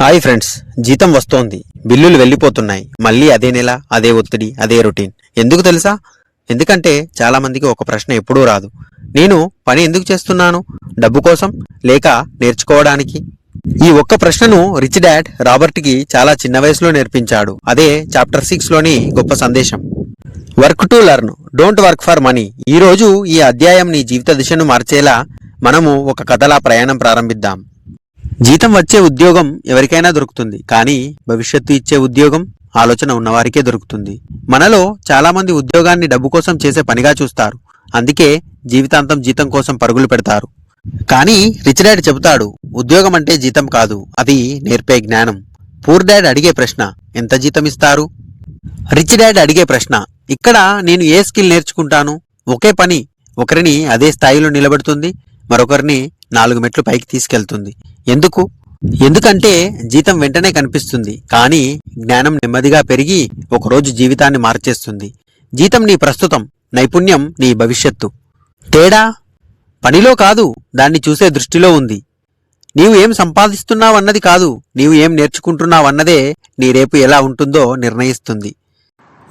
Hi friends జీతం వస్తోంది. బిల్లులు వెళ్ళిపోతున్నాయి. మళ్ళీ అదే నెల అదే ఒత్తిడి అదే రొటీన్. ఎందుకు తెలుసా? ఎందుకంటే చాలామందికి ఒక ప్రశ్న ఎప్పుడూ రాదు. నేను పని ఎందుకు చేస్తున్నాను? డబ్బు కోసం లేక నేర్చుకోవడానికి? ఈ ఒక్క ప్రశ్నను రిచ్ డాడ్ రాబర్ట్కి చాలా చిన్న వయసులో నేర్పించాడు. అదే చాప్టర్ సిక్స్లోని గొప్ప సందేశం. Work to learn don't work for money. ఈరోజు ఈ అధ్యాయం నీ జీవిత దిశను మార్చేలా మనము ఒక కథలా ప్రయాణం ప్రారంభిద్దాం. జీతం వచ్చే ఉద్యోగం ఎవరికైనా దొరుకుతుంది కానీ భవిష్యత్తు ఇచ్చే ఉద్యోగం ఆలోచన ఉన్నవారికే దొరుకుతుంది. మనలో చాలామంది ఉద్యోగాన్ని డబ్బు కోసం చేసే పనిగా చూస్తారు. అందుకే జీవితాంతం జీతం కోసం పరుగులు పెడతారు. కానీ రిచ్ డాడ్ చెబుతాడు ఉద్యోగం అంటే జీతం కాదు అది నేర్పే జ్ఞానం. పూర్ డాడ్ అడిగే ప్రశ్న ఎంత జీతం ఇస్తారు? రిచ్ డాడ్ అడిగే ప్రశ్న ఇక్కడ నేను ఏ స్కిల్ నేర్చుకుంటాను? ఒకే పని ఒకరిని అదే స్థాయిలో నిలబెడుతుంది మరొకరిని నాలుగు మెట్లు పైకి తీసుకెళ్తుంది. ఎందుకు? ఎందుకంటే జీతం వెంటనే కనిపిస్తుంది కానీ జ్ఞానం నెమ్మదిగా పెరిగి ఒకరోజు జీవితాన్ని మార్చేస్తుంది. జీతం నీ ప్రస్తుతం నైపుణ్యం నీ భవిష్యత్తు. తేడా? పనిలో కాదు దాన్ని చూసే దృష్టిలో ఉంది. నీవు ఏం సంపాదిస్తున్నావన్నది కాదు నీవు ఏం నేర్చుకుంటున్నావన్నదే నీ రేపు ఎలా ఉంటుందో నిర్ణయిస్తుంది.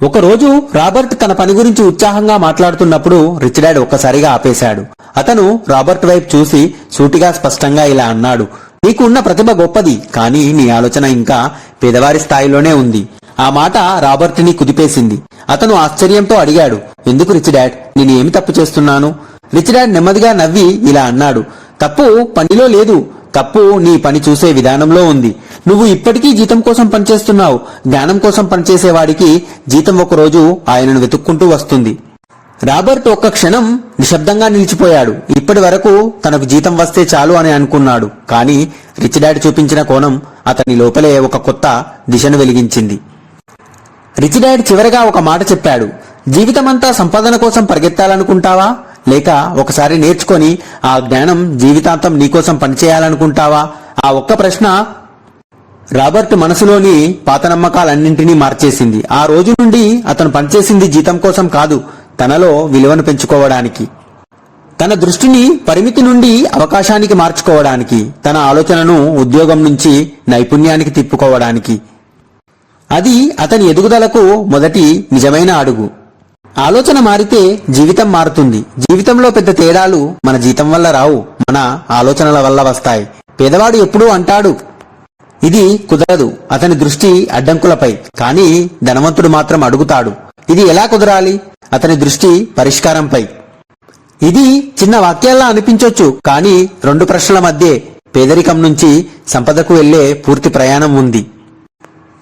ఒకరోజు రాబర్ట్ తన పని గురించి ఉత్సాహంగా మాట్లాడుతున్నప్పుడు రిచ్ డాడ్ ఒక్కసారిగా ఆపేశాడు. అతను రాబర్ట్ వైపు చూసి సూటిగా స్పష్టంగా ఇలా అన్నాడు నీకు ఉన్న ప్రతిభ గొప్పది కానీ నీ ఆలోచన ఇంకా పేదవారి స్థాయిలోనే ఉంది. ఆ మాట రాబర్ట్ని కుదిపేసింది. అతను ఆశ్చర్యంతో అడిగాడు ఎందుకు రిచ్ డాడ్ నేను ఏమి తప్పు చేస్తున్నాను? రిచ్ డాడ్ నెమ్మదిగా నవ్వి ఇలా అన్నాడు తప్పు పనిలో లేదు తప్పు నీ పని చూసే విధానంలో ఉంది. నువ్వు ఇప్పటికీ జీతం కోసం పనిచేస్తున్నావు. జ్ఞానం కోసం పనిచేసేవాడికి జీతం ఒకరోజు ఆయనను వెతుక్కుంటూ వస్తుంది. రాబర్ట్ ఒక్క క్షణం నిశ్శబ్దంగా నిలిచిపోయాడు. ఇప్పటి వరకు తనకు జీతం వస్తే చాలు అని అనుకున్నాడు. కానీ రిచ్ డాడ్ చూపించిన కోణం అతని లోపలే ఒక కొత్త దిశను వెలిగించింది. రిచ్ డాడ్ చివరగా ఒక మాట చెప్పాడు. జీవితమంతా సంపాదన కోసం పరిగెత్తాలనుకుంటావా? లేక ఒకసారి నేర్చుకొని ఆ జ్ఞానం జీవితాంతం నీకోసం పనిచేయాలనుకుంటావా? ఆ ఒక్క ప్రశ్న రాబర్ట్ మనసులోని పాత నమ్మకాలన్నింటినీ మార్చేసింది. ఆ రోజు నుండి అతను పనిచేసింది జీతం కోసం కాదు తనలో విలువను పెంచుకోవడానికి. తన దృష్టిని పరిమితి నుండి అవకాశానికి మార్చుకోవడానికి తన ఆలోచనను ఉద్యోగం నుంచి నైపుణ్యానికి తిప్పుకోవడానికి. అది అతని ఎదుగుదలకు మొదటి నిజమైన అడుగు. ఆలోచన మారితే జీవితం మారుతుంది. జీవితంలో పెద్ద తేడాలు మన జీతం వల్ల రావు మన ఆలోచనల వల్ల వస్తాయి. పేదవాడు ఎప్పుడూ అంటాడు ఇది కుదరదు. అతని దృష్టి అడ్డంకులపై. కానీ ధనవంతుడు మాత్రం అడుగుతాడు. ఇది ఎలా కుదరాలి? అతని దృష్టి పరిష్కారంపై. ఇది చిన్న వాక్యాల్లా అనిపించొచ్చు. కానీ రెండు ప్రశ్నల మధ్య పేదరికం నుంచి సంపదకు వెళ్ళే పూర్తి ప్రయాణం ఉంది.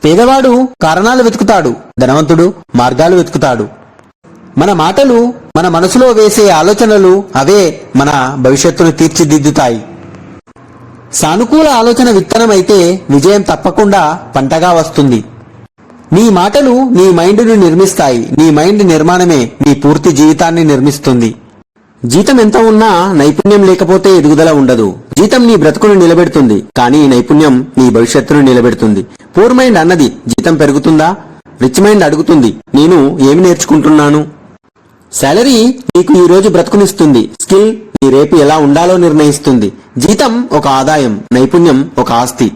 పేదవాడు కారణాలు వెతుకుతాడు. ధనవంతుడు మార్గాలు వెతుకుతాడు. మన మాటలు మన మనసులో వేసే ఆలోచనలు అవే మన భవిష్యత్తును తీర్చిదిద్దుతాయి. సానుకూల ఆలోచన విత్తనమైతే విజయం తప్పకుండా పంటగా వస్తుంది. నీ మాటలు నీ మైండ్ను నిర్మిస్తాయి. నీ మైండ్ నిర్మాణమే నీ పూర్తి జీవితాన్ని నిర్మిస్తుంది. జీతం ఎంత ఉన్నా నైపుణ్యం లేకపోతే ఎదుగుదల ఉండదు. జీతం నీ బ్రతుకును నిలబెడుతుంది. కానీ నైపుణ్యం నీ భవిష్యత్తును నిలబెడుతుంది. పూర్ మైండ్ అన్నది జీతం పెరుగుతుందా? రిచ్ మైండ్ అడుగుతుంది. నేను ఏమి నేర్చుకుంటున్నాను? శాలరీ నీకు ఈరోజు రోజు బ్రతుకునిస్తుంది. స్కిల్ మీ రేపు ఎలా ఉండాలో నిర్ణయిస్తుంది. జీతం ఒక ఆదాయం నైపుణ్యం ఒక ఆస్తి.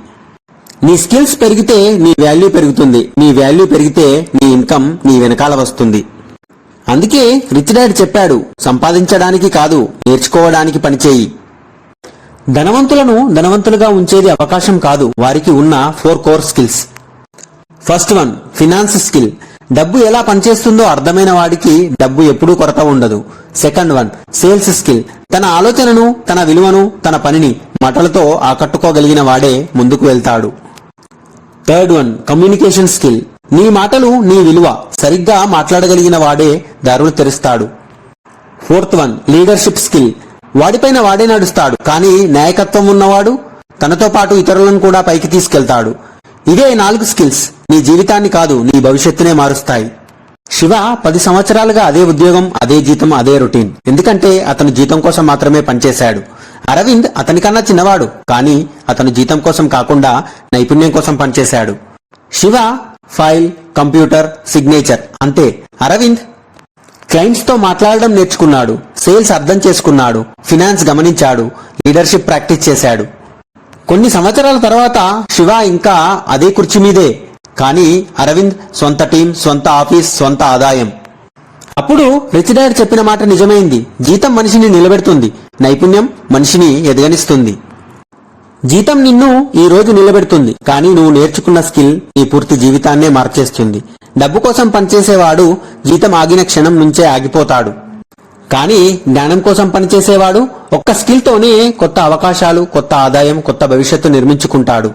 నీ స్కిల్స్ పెరిగితే నీ వాల్యూ పెరుగుతుంది. నీ వాల్యూ పెరిగితే నీ ఇన్కమ్ నీ వెనకాల వస్తుంది. అందుకే రిచ్ డాడ్ చెప్పాడు సంపాదించడానికి కాదు నేర్చుకోవడానికి పనిచేయి. ధనవంతులను ధనవంతులుగా ఉంచేది అవకాశం కాదు వారికి ఉన్న four core skills. First one finance skill. డబ్బు ఎలా పనిచేస్తుందో అర్థమైన వాడికి డబ్బు ఎప్పుడూ కొరత ఉండదు. Second one sales skill. తన ఆలోచనను తన విలువను తన పనిని మాటలతో ఆకట్టుకోగలిగిన వాడే ముందుకు వెళ్తాడు. థర్డ్ వన్ కమ్యూనికేషన్ స్కిల్ నీ మాటలు నీ విలువ సరిగ్గా మాట్లాడగలిగిన వాడే దారులు తెరుస్తాడు. ఫోర్త్ వన్ లీడర్షిప్ స్కిల్ వాడిపైన వాడే నడుస్తాడు కానీ నాయకత్వం ఉన్నవాడు తనతో పాటు ఇతరులను కూడా పైకి తీసుకెళ్తాడు. ఇవే నాలుగు స్కిల్స్ నీ జీవితాన్ని కాదు నీ భవిష్యత్తునే మారుస్తాయి. శివ పది సంవత్సరాలుగా అదే ఉద్యోగం అదే జీతం అదే రొటీన్. ఎందుకంటే అతను జీతం కోసం మాత్రమే పనిచేశాడు. అరవింద్ అతనికన్నా చిన్నవాడు కానీ అతను జీతం కోసం కాకుండా నైపుణ్యం కోసం పనిచేశాడు. Shiva file computer signature. అంతే. అరవింద్ క్లయింట్స్తో మాట్లాడడం నేర్చుకున్నాడు సేల్స్ అర్థం చేసుకున్నాడు ఫినాన్స్ గమనించాడు లీడర్షిప్ ప్రాక్టీస్ చేశాడు. కొన్ని సంవత్సరాల తర్వాత శివ ఇంకా అదే కుర్చీ మీదే కానీ అరవింద్ సొంత టీం సొంత ఆఫీస్ సొంత ఆదాయం. అప్పుడు రిచ్ డాడ్ చెప్పిన మాట నిజమైంది. జీతం మనిషిని నిలబెడుతుంది. నైపుణ్యం మనిషిని ఎదగనిస్తుంది. జీతం నిన్ను ఈ రోజు నిలబెడుతుంది. కానీ నువ్వు నేర్చుకున్న స్కిల్ నీ పూర్తి జీవితాన్నే మార్చేస్తుంది. డబ్బు కోసం పనిచేసేవాడు జీతం ఆగిన క్షణం నుంచే ఆగిపోతాడు. కానీ జ్ఞానం కోసం పనిచేసేవాడు ఒక్క స్కిల్తోనే కొత్త అవకాశాలు కొత్త ఆదాయం కొత్త భవిష్యత్తు నిర్మించుకుంటాడు.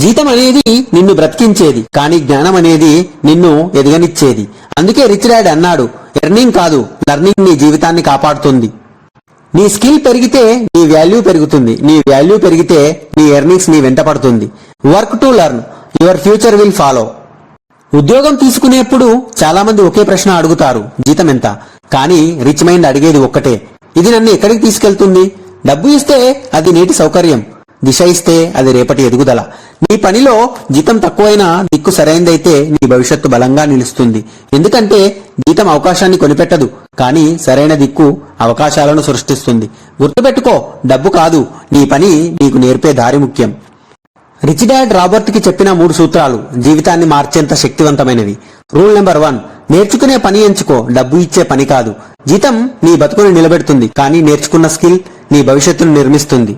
జీతం అనేది నిన్ను బ్రతికించేది కానీ జ్ఞానం అనేది నిన్ను ఎదగనిచ్చేది. అందుకే రిచ్ డాడ్ అన్నాడు ఎర్నింగ్ కాదు లర్నింగ్ నీ జీవితాన్ని కాపాడుతుంది. నీ స్కిల్ పెరిగితే నీ వాల్యూ పెరుగుతుంది నీ వాల్యూ పెరిగితే నీ ఎర్నింగ్స్ నీ వెంట పడుతుంది. Work to learn your future will follow. ఉద్యోగం తీసుకునేప్పుడు చాలా మంది ఒకే ప్రశ్న అడుగుతారు జీతం ఎంత? కానీ రిచ్ మైండ్ అడిగేది ఒక్కటే ఇది నన్ను ఎక్కడికి తీసుకెళ్తుంది? డబ్బు ఇస్తే అది నేటి సౌకర్యం. దిశ ఇస్తే అది రేపటి ఎదుగుదల. నీ పనిలో జీతం తక్కువైనా దిక్కు సరైనదైతే నీ భవిష్యత్తు బలంగా నిలుస్తుంది. ఎందుకంటే జీతం అవకాశాన్ని కొనిపెట్టదు కానీ సరైన దిక్కు అవకాశాలను సృష్టిస్తుంది. గుర్తుపెట్టుకో డబ్బు కాదు నీ పని నీకు నేర్పే దారి ముఖ్యం. రిచ్ డాడ్ రాబర్ట్కి చెప్పిన మూడు సూత్రాలు జీవితాన్ని మార్చేంత శక్తివంతమైనవి. రూల్ నెంబర్ వన్ నేర్చుకునే పని ఎంచుకో డబ్బు ఇచ్చే పని కాదు. జీతం నీ బతుకుని నిలబెడుతుంది కానీ నేర్చుకున్న స్కిల్ నీ భవిష్యత్తును నిర్మిస్తుంది.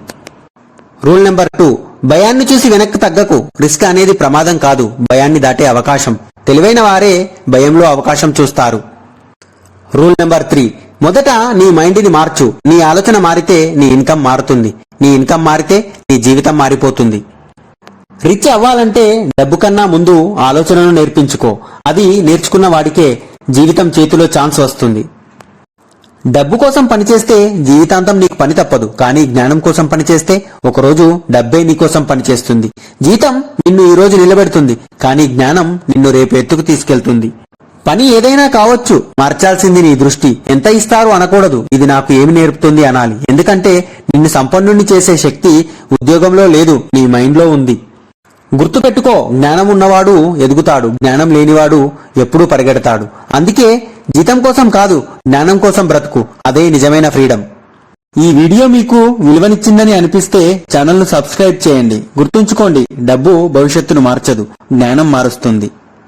రూల్ నెంబర్ టూ భయాన్ని చూసి వెనక్కి తగ్గకు. రిస్క్ అనేది ప్రమాదం కాదు భయాన్ని దాటే అవకాశం. తెలివైన వారే భయంలో అవకాశం చూస్తారు. రూల్ నెంబర్ త్రీ మొదట నీ మైండ్ని మార్చు. నీ ఆలోచన మారితే నీ ఇన్కమ్ మారుతుంది. నీ ఇన్కమ్ మారితే నీ జీవితం మారిపోతుంది. రిచ్ అవ్వాలంటే డబ్బు కన్నా ముందు ఆలోచనను నేర్పించుకో. అది నేర్చుకున్న వాడికే జీవితం చేతిలో ఛాన్స్ వస్తుంది. డబ్బు కోసం పనిచేస్తే జీవితాంతం నీకు పని తప్పదు కానీ జ్ఞానం కోసం పనిచేస్తే ఒకరోజు డబ్బే నీకోసం పనిచేస్తుంది. జీతం నిన్ను ఈ రోజు నిలబెడుతుంది కానీ జ్ఞానం నిన్ను రేపు ఎత్తుకు తీసుకెళ్తుంది. పని ఏదైనా కావచ్చు మార్చాల్సింది నీ దృష్టి. ఎంత ఇస్తారు అనకూడదు ఇది నాకు ఏమి నేర్పుతుంది అనాలి. ఎందుకంటే నిన్ను సంపన్నుణ్ణి చేసే శక్తి ఉద్యోగంలో లేదు నీ మైండ్లో ఉంది. గుర్తుపెట్టుకో జ్ఞానం ఉన్నవాడు ఎదుగుతాడు జ్ఞానం లేనివాడు ఎప్పుడూ పరిగెడతాడు. అందుకే జీతం కోసం కాదు జ్ఞానం కోసం బ్రతుకు. అదే నిజమైన ఫ్రీడమ్. ఈ వీడియో మీకు విలువనిచ్చిందని అనిపిస్తే ఛానల్ను సబ్స్క్రైబ్ చేయండి. గుర్తుంచుకోండి డబ్బు భవిష్యత్తును మార్చదు జ్ఞానం మారుస్తుంది.